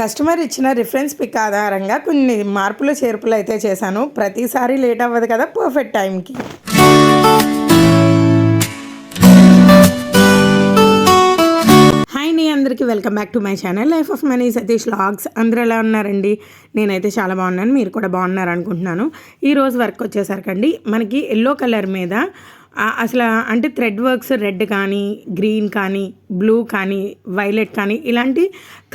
Customer ఇచ్చిన reference pic ఆధారంగా కొన్ని మార్పులు చేర్పులు అయితే చేశాను. ప్రతిసారి లేట్ అవ్వదు కదా పర్ఫెక్ట్ టైంకి. అందరికీ welcome back to my channel. Life of Mani Satish vlogs అందరూ ఎలా ఉన్నారండి? నేనైతే చాలా బాగున్నాను. మీరు కూడా బాగున్నారు అనుకుంటున్నాను ఈరోజు వర్క్ వచ్చేసరికండి. మనకి ఎల్లో కలర్ మీద అసలు అంటే థ్రెడ్ వర్క్స్ రెడ్ కానీ గ్రీన్ కానీ బ్లూ కానీ వైలెట్ కానీ ఇలాంటి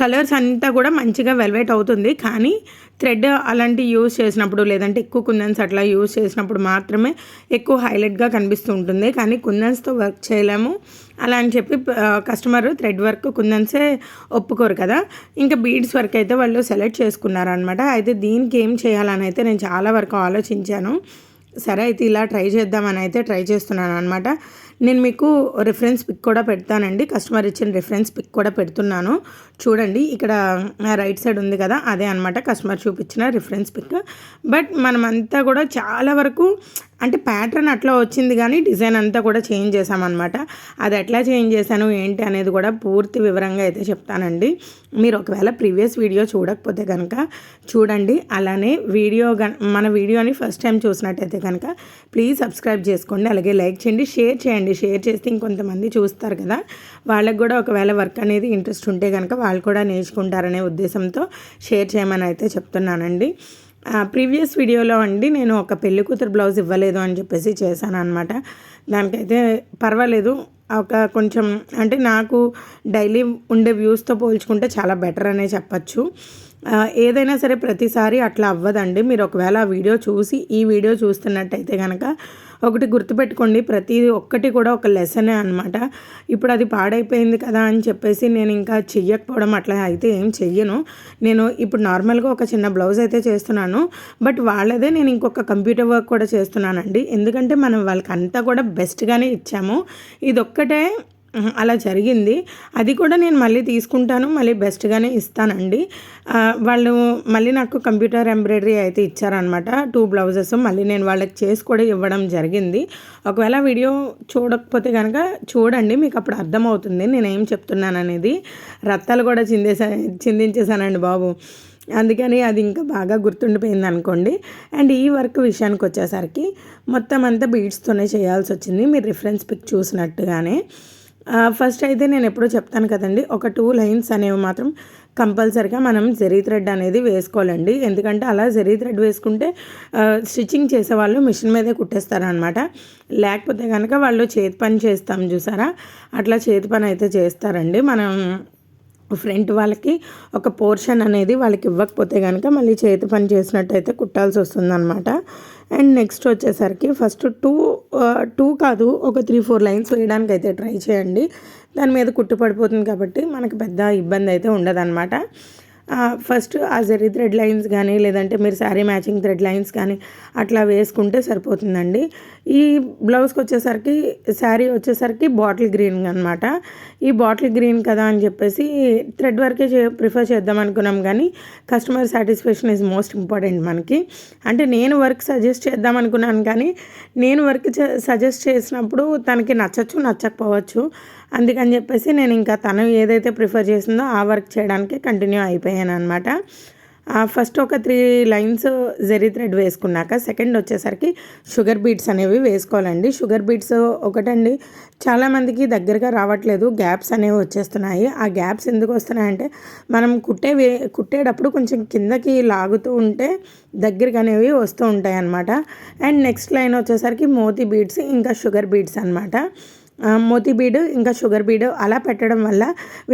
కలర్స్ అంతా కూడా మంచిగా వెల్వెట్ అవుతుంది. కానీ థ్రెడ్ అలాంటి యూస్ చేసినప్పుడు లేదంటే ఎక్కువ కుందన్స్ అట్లా యూస్ చేసినప్పుడు మాత్రమే ఎక్కువ హైలైట్గా కనిపిస్తూ ఉంటుంది. కానీ కుందన్స్తో వర్క్ చేయలేము. అలా అని చెప్పి కస్టమర్ థ్రెడ్ వర్క్ కుందన్సే ఒప్పుకోరు కదా. ఇంకా బీడ్స్ వర్క్ అయితే వాళ్ళు సెలెక్ట్ చేసుకున్నారనమాట అయితే దీనికి ఏం చేయాలని అయితే నేను చాలా వరకు ఆలోచించాను. సరే అయితే ఇలా ట్రై చేద్దామని అయితే ట్రై చేస్తున్నాను అనమాట నేను మీకు రిఫరెన్స్ పిక్ కూడా పెడతానండి. కస్టమర్ ఇచ్చిన రిఫరెన్స్ పిక్ కూడా పెడుతున్నాను. చూడండి ఇక్కడ రైట్ సైడ్ ఉంది కదా అదే అనమాట కస్టమర్ చూపించిన రిఫరెన్స్ పిక్ బట్ మనమంతా కూడా చాలా వరకు అంటే ప్యాటర్న్ అట్లా వచ్చింది కానీ డిజైన్ అంతా కూడా చేంజ్ చేశామన్నమాట. అది ఎట్లా చేంజ్ చేశాను ఏంటి అనేది కూడా పూర్తి వివరంగా అయితే చెప్తానండి. మీరు ఒకవేళ ప్రీవియస్ వీడియో చూడకపోతే కనుక చూడండి. అలానే వీడియో గన్ మన వీడియోని ఫస్ట్ టైం చూసినట్టయితే కనుక ప్లీజ్ సబ్స్క్రైబ్ చేసుకోండి. అలాగే లైక్ చేయండి షేర్ చేయండి. షేర్ చేస్తే ఇంకొంతమంది చూస్తారు కదా. వాళ్ళకు కూడా ఒకవేళ వర్క్ అనేది ఇంట్రెస్ట్ ఉంటే కనుక వాళ్ళు కూడా నేర్చుకుంటారనే ఉద్దేశంతో షేర్ చేయమని అయితే చెప్తున్నానండి. ప్రీవియస్ వీడియోలో అండి నేను ఒక పెళ్ళి కూతురు బ్లౌజ్ ఇవ్వలేదు అని చెప్పేసి చేశాను అనమాట దానికైతే పర్వాలేదు. ఒక కొంచెం అంటే నాకు డైలీ ఉండే వ్యూస్తో పోల్చుకుంటే చాలా బెటర్ అనే చెప్పచ్చు. ఏదైనా సరే ప్రతిసారి అట్లా అవ్వదండి. మీరు ఒకవేళ ఆ వీడియో చూసి ఈ వీడియో చూస్తున్నట్టయితే కనుక ఒకటి గుర్తుపెట్టుకోండి ప్రతి ఒక్కటి కూడా ఒక లెసనే అనమాట ఇప్పుడు అది పాడైపోయింది కదా అని చెప్పేసి నేను ఇంకా చెయ్యకపోవడం అట్లా అయితే ఏం చెయ్యను. నేను ఇప్పుడు నార్మల్గా ఒక చిన్న బ్లౌజ్ అయితే చేస్తున్నాను బట్ వాళ్ళదే నేను ఇంకొక కంప్యూటర్ వర్క్ కూడా చేస్తున్నానండి. ఎందుకంటే మనం వాళ్ళకి అంతా కూడా బెస్ట్గానే ఇచ్చాము. ఇది ఒక్కటే అలా జరిగింది. అది కూడా నేను మళ్ళీ తీసుకుంటాను మళ్ళీ బెస్ట్గానే ఇస్తానండి. వాళ్ళు మళ్ళీ నాకు కంప్యూటర్ ఎంబ్రాయిడరీ అయితే ఇచ్చారనమాట టూ బ్లౌజెస్ మళ్ళీ నేను వాళ్ళకి చేసి కూడా ఇవ్వడం జరిగింది. ఒకవేళ వీడియో చూడకపోతే కనుక చూడండి మీకు అప్పుడు అర్థమవుతుంది నేను ఏం చెప్తున్నాను అనేది. రత్తాలు కూడా చిందేసా చిందించేశానండి బాబు. అందుకని అది ఇంకా బాగా గుర్తుండిపోయింది అనుకోండి. అండ్ ఈ వర్క్ విషయానికి వచ్చేసరికి మొత్తం అంతా బీడ్స్తోనే చేయాల్సి వచ్చింది. మీరు రిఫరెన్స్ పిక్ చూసినట్టుగానే. ఫస్ట్ అయితే నేను ఎప్పుడో చెప్తాను కదండి ఒక టూ లైన్స్ అనేవి మాత్రం కంపల్సరిగా మనం జరీ థ్రెడ్ అనేది వేసుకోవాలండి. ఎందుకంటే అలా జరీ థ్రెడ్ వేసుకుంటే స్టిచ్చింగ్ చేసేవాళ్ళు మిషన్ మీదే కుట్టేస్తారనమాట లేకపోతే కనుక వాళ్ళు చేతి పని చేస్తాం చూసారా? అట్లా చేతి పని అయితే చేస్తారండి. మనం ఫ్రంట్ వాళ్ళకి ఒక పోర్షన్ అనేది వాళ్ళకి ఇవ్వకపోతే కనుక మళ్ళీ చేతి పని చేసినట్టయితే కుట్టాల్సి వస్తుందన్నమాట. అండ్ నెక్స్ట్ వచ్చేసరికి ఫస్ట్ టూ టూ కాదు ఒక త్రీ ఫోర్ లైన్స్ వేయడానికి అయితే ట్రై చేయండి. దాని మీద కుట్టు పడిపోతుంది కాబట్టి మనకు పెద్ద ఇబ్బంది అయితే ఉండదన్నమాట. ఫస్ట్ ఆ జరీ థ్రెడ్ లైన్స్ కానీ లేదంటే మీరు శారీ మ్యాచింగ్ థ్రెడ్ లైన్స్ కానీ అట్లా వేసుకుంటే సరిపోతుందండి. ఈ బ్లౌజ్కి వచ్చేసరికి శారీ వచ్చేసరికి బాటిల్ గ్రీన్ అనమాట ఈ బాటిల్ గ్రీన్ కదా అని చెప్పేసి థ్రెడ్ వర్కే చే ప్రిఫర్ చేద్దాం అనుకున్నాం కానీ customer satisfaction is most important మనకి. అంటే నేను వర్క్ సజెస్ట్ చేద్దాం అనుకున్నాను కానీ నేను వర్క్ సజెస్ట్ చేసినప్పుడు తనకి నచ్చచ్చు నచ్చకపోవచ్చు. అందుకని చెప్పేసి నేను ఇంకా తను ఏదైతే ప్రిఫర్ చేసిందో ఆ వర్క్ చేయడానికి కంటిన్యూ అయిపోయాను అనమాట ఫస్ట్ ఒక త్రీ లైన్స్ జెరీ థ్రెడ్ వేసుకున్నాక సెకండ్ వచ్చేసరికి షుగర్ బీట్స్ అనేవి వేసుకోవాలండి. షుగర్ బీట్స్ ఒకటండి. చాలామందికి దగ్గరగా రావట్లేదు. గ్యాప్స్ అనేవి వచ్చేస్తున్నాయి. ఆ గ్యాప్స్ ఎందుకు వస్తున్నాయంటే మనం కుట్టే వే కుట్టేటప్పుడు కొంచెం కిందకి లాగుతూ ఉంటే దగ్గరికి అనేవి వస్తూ ఉంటాయి అన్నమాట అండ్ నెక్స్ట్ లైన్ వచ్చేసరికి మోతీ బీట్స్ ఇంకా షుగర్ బీడ్స్ అనమాట మోతీ బీడ్ ఇంకా షుగర్ బీడ్ అలా పెట్టడం వల్ల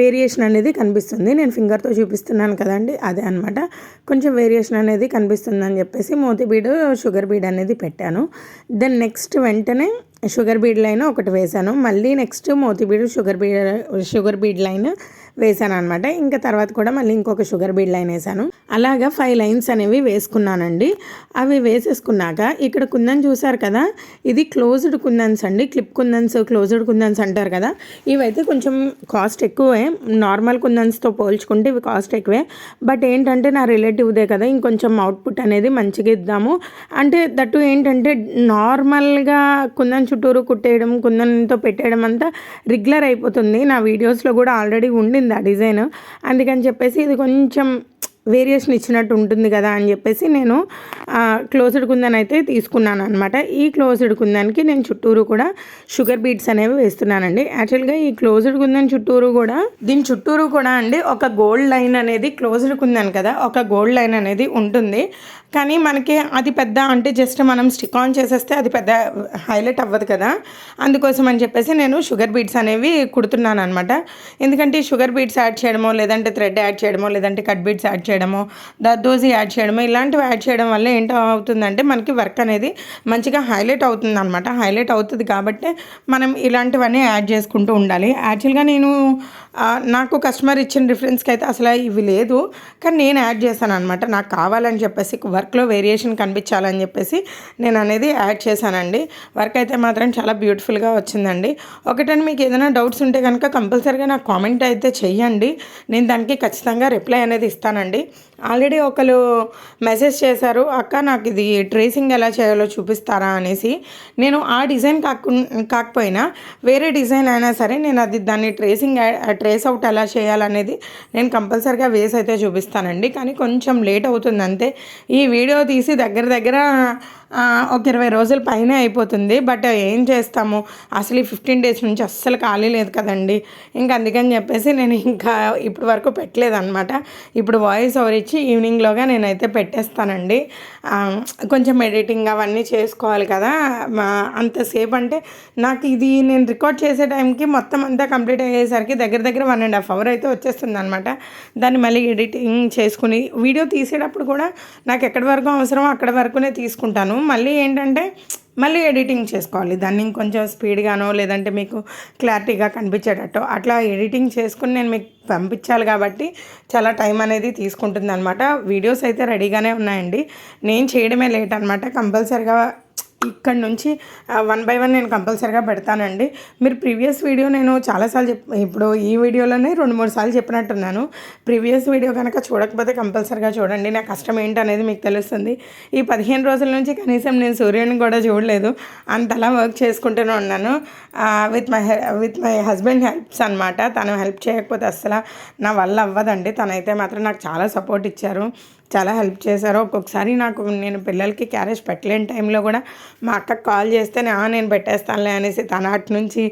వేరియేషన్ అనేది కనిపిస్తుంది. నేను ఫింగర్తో చూపిస్తున్నాను కదండి అదే అనమాట కొంచెం వేరియేషన్ అనేది కనిపిస్తుంది అని చెప్పేసి మోతీ బీడ్ షుగర్ బీడ్ అనేది పెట్టాను. దెన్ నెక్స్ట్ వెంటనే షుగర్ బీడ్ లైన్ ఒకటి వేశాను. మళ్ళీ next moti bead sugar bead sugar bead line వేశాను అనమాట ఇంకా తర్వాత కూడా మళ్ళీ ఇంకొక షుగర్ బీడ్ లైన్ వేసాను అలాగా ఫైవ్ లైన్స్ అనేవి వేసుకున్నానండి. అవి వేసేసుకున్నాక ఇక్కడ కుందన్ చూసారు కదా ఇది క్లోజ్డ్ కుందన్స్ అండి. క్లిప్ కుందన్స్ క్లోజ్డ్ కుందన్స్ అంటారు కదా. ఇవైతే కొంచెం కాస్ట్ ఎక్కువే. నార్మల్ కుందన్స్తో పోల్చుకుంటే ఇవి కాస్ట్ ఎక్కువే. బట్ ఏంటంటే నా రిలేటివ్దే కదా ఇంకొంచెం అవుట్పుట్ అనేది మంచిగా ఇద్దాము. అంటే దట్టు ఏంటంటే నార్మల్గా కుందన్ చుట్టూరు కుట్టేయడం కుందన్తో పెట్టేయడం అంతా రెగ్యులర్ అయిపోతుంది. నా వీడియోస్లో కూడా ఆల్రెడీ ఉండింది. నచ్చింది ఆ డిజైన్. అందుకని చెప్పేసి ఇది కొంచెం వేరియేషన్ ఇచ్చినట్టు ఉంటుంది కదా అని చెప్పేసి నేను క్లోజ్డ్ కుందన్ అయితే తీసుకున్నాను అనమాట ఈ క్లోజ్డ్ కుందన్కి నేను చుట్టూరు కూడా షుగర్ బీట్స్ అనేవి వేస్తున్నానండి. యాక్చువల్గా ఈ క్లోజ్డ్ కుందన్ చుట్టూరు కూడా దీని చుట్టూరు కూడా అండి ఒక గోల్డ్ లైన్ అనేది క్లోజ్డ్ కుందన్ కదా ఒక గోల్డ్ లైన్ అనేది ఉంటుంది. కానీ మనకి అది పెద్ద అంటే జస్ట్ మనం స్టిక్ ఆన్ చేసేస్తే అది పెద్ద హైలైట్ అవ్వదు కదా. అందుకోసం అని చెప్పేసి నేను షుగర్ బీట్స్ అనేవి కుడుతున్నాను అనమాట ఎందుకంటే షుగర్ బీట్స్ యాడ్ చేయడమో లేదంటే థ్రెడ్ యాడ్ చేయడమో లేదంటే కట్ బీట్స్ యాడ్ చేయడమో దద్దోజి యాడ్ చేయడమో ఇలాంటివి యాడ్ చేయడం వల్ల ఏంటో అవుతుందంటే మనకి వర్క్ అనేది మంచిగా హైలైట్ అవుతుంది అనమాట హైలైట్ అవుతుంది కాబట్టి మనం ఇలాంటివన్నీ యాడ్ చేసుకుంటూ ఉండాలి. యాక్చువల్గా నేను నాకు కస్టమర్ ఇచ్చిన రిఫరెన్స్కి అయితే అసలు ఇవి లేదు. కానీ నేను యాడ్ చేశాను అనమాట నాకు కావాలని చెప్పేసి వర్క్లో వేరియేషన్ కనిపించాలని చెప్పేసి నేను అనేది యాడ్ చేశానండి. వర్క్ అయితే మాత్రం చాలా బ్యూటిఫుల్గా వచ్చిందండి. ఒకటని మీకు ఏదైనా డౌట్స్ ఉంటే కనుక కంపల్సరీగా నాకు కామెంట్ అయితే చెయ్యండి. నేను దానికి ఖచ్చితంగా రిప్లై అనేది ఇస్తానండి. ఆల్రెడీ ఒకరు మెసేజ్ చేశారు అక్క నాకు ఇది ట్రేసింగ్ ఎలా చేయాలో చూపిస్తారా? అనేసి. నేను ఆ డిజైన్ కాకు కాకపోయినా వేరే డిజైన్ అయినా సరే నేను అది దాన్ని ట్రేసింగ్ ట్రేస్ అవుట్ ఎలా చేయాలనేది నేను కంపల్సరిగా వేసి అయితే చూపిస్తానండి. కానీ కొంచెం లేట్ అవుతుంది అంతే ఈ వీడియో తీసి దగ్గర దగ్గర ఒక ఇరవై రోజుల పైనే అయిపోతుంది. బట్ ఏం చేస్తాము? అసలు ఈ ఫిఫ్టీన్ డేస్ నుంచి అస్సలు ఖాళీ లేదు కదండి. ఇంకా అందుకని చెప్పేసి నేను ఇంకా ఇప్పటి వరకు పెట్టలేదన్నమాట. ఇప్పుడు వాయిస్ ఓవర్ ఇచ్చి ఈవినింగ్లోగా నేనైతే పెట్టేస్తానండి. కొంచెం ఎడిటింగ్ అవన్నీ చేసుకోవాలి కదా. అంతసేపు అంటే నాకు ఇది నేను రికార్డ్ చేసే టైంకి మొత్తం అంతా కంప్లీట్ అయ్యేసరికి దగ్గర దగ్గర వన్ అండ్ హాఫ్ అవర్ అయితే వచ్చేస్తుంది అనమాట దాన్ని మళ్ళీ ఎడిటింగ్ చేసుకుని వీడియో తీసేటప్పుడు కూడా నాకు ఎక్కడి వరకు అవసరమో అక్కడ వరకునే తీసుకుంటాను. మళ్ళీ ఏంటంటే మళ్ళీ ఎడిటింగ్ చేసుకోవాలి. దాన్ని ఇంకొంచెం స్పీడ్గానో లేదంటే మీకు క్లారిటీగా కనిపించేటట్టు అట్లా ఎడిటింగ్ చేసుకుని నేను మీకు పంపించాలి కాబట్టి చాలా టైం అనేది తీసుకుంటుంది అనమాట వీడియోస్ అయితే రెడీగానే ఉన్నాయండి. నేను చేయడమే లేట్ అనమాట కంపల్సరిగా ఇక్కడ నుంచి వన్ బై వన్ నేను కంపల్సరీగా పెడతానండి. మీరు ప్రీవియస్ వీడియో నేను చాలాసార్లు చెప్ ఇప్పుడు ఈ వీడియోలోనే రెండు మూడు సార్లు చెప్పినట్టున్నాను. ప్రీవియస్ వీడియో కనుక చూడకపోతే కంపల్సరీగా చూడండి. నా కష్టం ఏంటనేది మీకు తెలుస్తుంది. ఈ పదిహేను రోజుల నుంచి కనీసం నేను సూర్యుని కూడా చూడలేదు. అంతలా వర్క్ చేసుకుంటూనే ఉన్నాను. With my with my husband helps అనమాట తను హెల్ప్ చేయకపోతే అసలు నా వల్ల అవ్వదండి. తనైతే మాత్రం నాకు చాలా సపోర్ట్ ఇచ్చారు. చాలా హెల్ప్ చేశారు ఒక్కొక్కసారి నాకు నేను పిల్లలకి క్యారేజ్ పెట్టలేని టైంలో కూడా మా అక్కకు కాల్ చేస్తే నేను పెట్టేస్తానులే అనేసి తన అటు నుంచి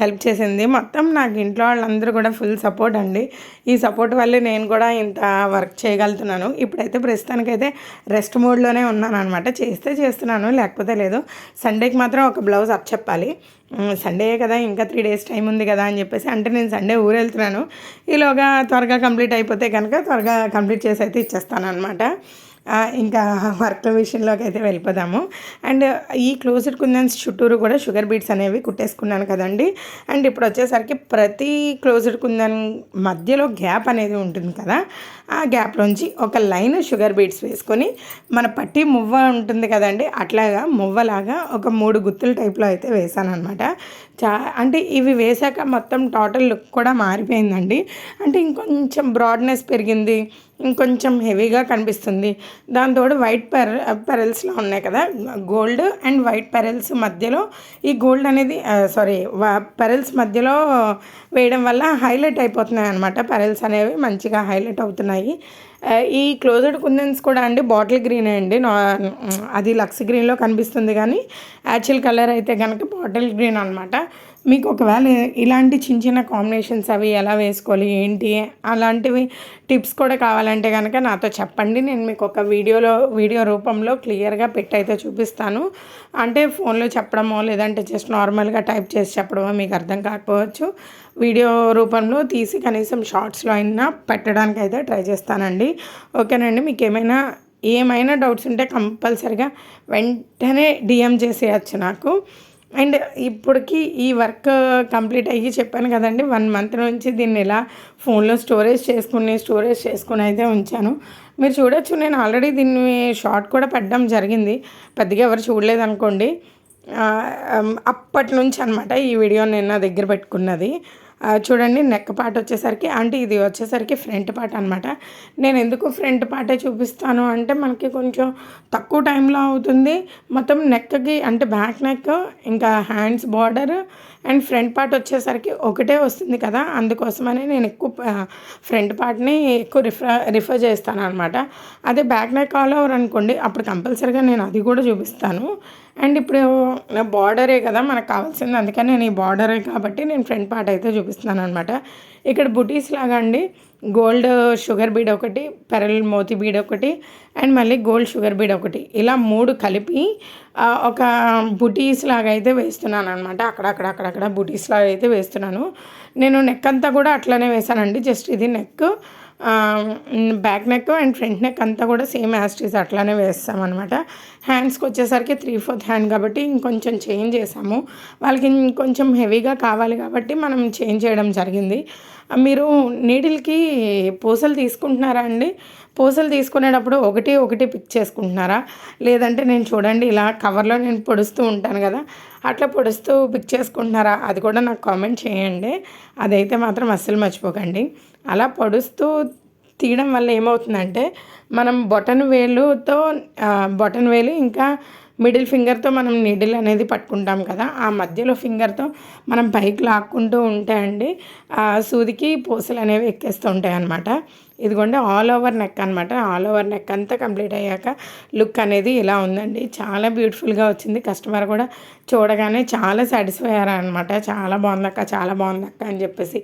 హెల్ప్ చేసింది. మొత్తం నాకు ఇంట్లో వాళ్ళందరూ కూడా ఫుల్ సపోర్ట్ అండి. ఈ సపోర్ట్ వల్లే నేను కూడా ఇంత వర్క్ చేయగలుగుతున్నాను. ఇప్పుడైతే ప్రస్తుతానికైతే రెస్ట్ మోడ్లోనే ఉన్నాను అనమాట చేస్తే చేస్తున్నాను లేకపోతే లేదు. సండేకి మాత్రం ఒక బ్లౌజ్ అప్ చెప్పాలి. సండే కదా ఇంకా త్రీ డేస్ టైం ఉంది కదా అని చెప్పేసి అంటే నేను సండే ఊరు వెళ్తున్నాను ఈలోగా త్వరగా కంప్లీట్ అయిపోతే కనుక త్వరగా కంప్లీట్ చేసి అయితే ఇచ్చేస్తాను అనమాట ఇంకా వర్క్ విషయంలోకి అయితే వెళ్ళిపోదాము. అండ్ ఈ క్లోజ్డ్ కుందన్స్ చుట్టూరు కూడా షుగర్ బీట్స్ అనేవి కుట్టేసుకున్నాను కదండి. అండ్ ఇప్పుడు వచ్చేసరికి ప్రతి క్లోజ్డ్ కుందన్ మధ్యలో గ్యాప్ అనేది ఉంటుంది కదా. ఆ గ్యాప్లోంచి ఒక లైన్ షుగర్ బీట్స్ వేసుకొని మన పట్టి మువ్వ ఉంటుంది కదండి. అట్లాగా మువ్వలాగా ఒక మూడు గుత్తుల టైప్లో అయితే వేసాను అనమాట చా అంటే ఇవి వేసాక మొత్తం టోటల్ లుక్ కూడా మారిపోయిందండి. అంటే ఇంకొంచెం బ్రాడ్నెస్ పెరిగింది ఇంకొంచెం హెవీగా కనిపిస్తుంది. దాంతో వైట్ పెర పెరల్స్లో ఉన్నాయి కదా. గోల్డ్ అండ్ వైట్ పెరల్స్ మధ్యలో. ఈ గోల్డ్ అనేది సారీ పెరల్స్ మధ్యలో వేయడం వల్ల హైలైట్ అయిపోతున్నాయి అనమాట పెరల్స్ అనేవి మంచిగా హైలైట్ అవుతున్నాయి. ఈ క్లోజ్డ్ కుందన్స్ కూడా అండి బాటిల్ గ్రీనే అండి. అది లక్స్ గ్రీన్లో కనిపిస్తుంది కానీ యాక్చువల్ కలర్ అయితే కనుక బాటిల్ గ్రీన్ అనమాట మీకు ఒకవేళ ఇలాంటి చిన్న చిన్న కాంబినేషన్స్ అవి ఎలా వేసుకోవాలి ఏంటి? అలాంటివి టిప్స్ కూడా కావాలంటే కనుక నాతో చెప్పండి. నేను మీకు ఒక వీడియోలో వీడియో రూపంలో క్లియర్గా పెట్టయితే చూపిస్తాను. అంటే ఫోన్లో చెప్పడమో లేదంటే జస్ట్ నార్మల్గా టైప్ చేసి చెప్పడమో మీకు అర్థం కాకపోవచ్చు. వీడియో రూపంలో తీసి కనీసం షార్ట్స్లో అయినా పెట్టడానికి అయితే ట్రై చేస్తానండి. ఓకేనండి? మీకు ఏమైనా ఏమైనా డౌట్స్ ఉంటే కంపల్సరిగా వెంటనే డిఎం చేసేయచ్చు నాకు. అండ్ ఇప్పటికి ఈ వర్క్ కంప్లీట్ అయ్యి చెప్పాను కదండి వన్ మంత్ నుంచి దీన్ని ఇలా ఫోన్లో స్టోరేజ్ చేసుకుని స్టోరేజ్ చేసుకుని అయితే ఉంచాను. మీరు చూడొచ్చు నేను ఆల్రెడీ దీన్ని షార్ట్ కూడా పెట్టడం జరిగింది. పెద్దగా ఎవరు చూడలేదు అనుకోండి అప్పటి నుంచి అనమాట ఈ వీడియో నేను నా దగ్గర పెట్టుకున్నది. చూడండి నెక్ పార్ట్ వచ్చేసరికి అంటే ఇది వచ్చేసరికి ఫ్రంట్ పార్ట్ అనమాట నేను ఎందుకు ఫ్రంట్ పార్టే చూపిస్తాను అంటే మనకి కొంచెం తక్కువ టైంలో అవుతుంది. మొత్తం నెక్కి అంటే బ్యాక్ నెక్ ఇంకా hands border and front part వచ్చేసరికి ఒకటే వస్తుంది కదా. అందుకోసమని నేను ఎక్కువ ఫ్రంట్ పార్ట్ని ఎక్కువ రిఫర్ రిఫర్ చేస్తాను అనమాట అదే బ్యాక్ నెక్ ఆల్ ఓవర్ అనుకోండి అప్పుడు కంపల్సరీగా నేను అది కూడా చూపిస్తాను. అండ్ ఇప్పుడు నా బార్డరే కదా మనకు కావాల్సింది. అందుకని నేను ఈ బార్డరే కాబట్టి నేను ఫ్రంట్ పార్ట్ అయితే చూపిస్తున్నాను అనమాట ఇక్కడ బుటీస్ లాగా అండి. గోల్డ్ షుగర్ బీడ్ ఒకటి పెరల్ మోతి బీడ్ ఒకటి అండ్ మళ్ళీ గోల్డ్ షుగర్ బీడ్ ఒకటి. ఇలా మూడు కలిపి ఒక బుటీస్ లాగా అయితే వేస్తున్నాను అనమాట అక్కడక్కడ అక్కడక్కడ బుటీస్ లాగా అయితే వేస్తున్నాను. నేను నెక్ అంతా కూడా అట్లనే వేసానండి జస్ట్ ఇది neck. Back neck and front neck అంతా కూడా సేమ్ యాస్టీస్ అట్లానే వేస్తామన్నమాట. హ్యాండ్స్కి వచ్చేసరికి త్రీ ఫోర్త్ హ్యాండ్ కాబట్టి ఇంకొంచెం చేంజ్ చేసాము. వాళ్ళకి ఇంకొంచెం హెవీగా కావాలి కాబట్టి మనం చేంజ్ చేయడం జరిగింది. మీరు నీడిల్కి పూసలు తీసుకుంటున్నారా అండి? పూసలు తీసుకునేటప్పుడు ఒకటి ఒకటి పిక్ చేసుకుంటున్నారా? లేదంటే నేను చూడండి ఇలా కవర్లో నేను పొడుస్తూ ఉంటాను కదా అట్లా పొడుస్తూ పిక్ చేసుకుంటున్నారా? అది కూడా నాకు కామెంట్ చేయండి. అదైతే మాత్రం అస్సలు మర్చిపోకండి. అలా పొడుస్తూ తీయడం వల్ల ఏమవుతుందంటే మనం బొటన్ వేలుతో బొటన్ వేలు ఇంకా మిడిల్ ఫింగర్తో మనం నీడిల్ అనేది పట్టుకుంటాం కదా ఆ మధ్యలో ఫింగర్తో మనం పైకి లాక్కుంటూ ఉంటే అండి ఆ సూదికి పూసలు అనేవి ఎక్కేస్తూ ఉంటాయి అన్నమాట. ఇదిగోండి ఆల్ ఓవర్ నెక్ అనమాట ఆల్ ఓవర్ నెక్ అంతా కంప్లీట్ అయ్యాక లుక్ అనేది ఇలా ఉందండి. చాలా బ్యూటిఫుల్గా వచ్చింది. కస్టమర్ కూడా చూడగానే చాలా సాటిస్ఫై అయ్యారనమాట చాలా బాగుందక్క చాలా బాగుందక్క అని చెప్పేసి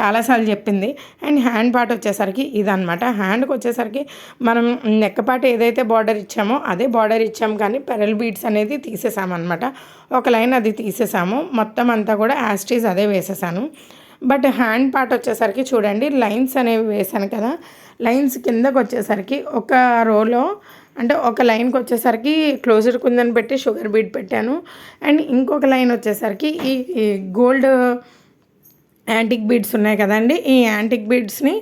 చాలాసార్లు చెప్పింది. అండ్ హ్యాండ్ పార్ట్ వచ్చేసరికి ఇదనమాట హ్యాండ్కి వచ్చేసరికి మనం నెక్ పార్ట్ ఏదైతే బార్డర్ ఇచ్చామో అదే బార్డర్ ఇచ్చాము కానీ పెరల్ బీడ్స్ అనేది తీసేసామన్నమాట ఒక లైన్ అది తీసేసాము. మొత్తం అంతా కూడా యాస్టీస్ అదే వేసేసాను. బట్ హ్యాండ్ పార్ట్ వచ్చేసరికి చూడండి లైన్స్ అనేవి వేసాను కదా. లైన్స్ కిందకు వచ్చేసరికి ఒక రోలో అంటే ఒక లైన్కి వచ్చేసరికి క్లోజర్ కుందని పెట్టి షుగర్ బీట్ పెట్టాను. అండ్ ఇంకొక లైన్ వచ్చేసరికి ఈ గోల్డ్ యాంటిక్ బీడ్స్ ఉన్నాయి కదండి ఈ యాంటిక్ బీడ్స్ని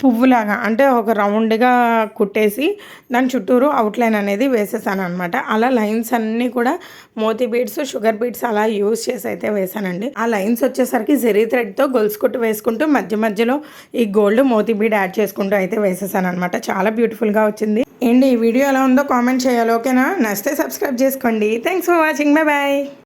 పువ్వులాగా అంటే ఒక రౌండ్గా కుట్టేసి దాని చుట్టూరు అవుట్లైన్ అనేది వేసేసాను అనమాట అలా లైన్స్ అన్నీ కూడా మోతీ బీడ్స్ షుగర్ బీడ్స్ అలా యూస్ చేసి అయితే వేసానండి. ఆ లైన్స్ వచ్చేసరికి జెరీ థ్రెడ్తో గొలుసు కుట్టు వేసుకుంటూ మధ్య మధ్యలో ఈ గోల్డ్ మోతీ బీడ్ యాడ్ చేసుకుంటూ అయితే వేసేసాను అనమాట చాలా బ్యూటిఫుల్గా వచ్చింది. ఏంటి ఈ వీడియో ఎలా ఉందో కామెంట్ చేయాలి ఓకేనా? నచ్చితే సబ్స్క్రైబ్ చేసుకోండి. Thanks for watching bye bye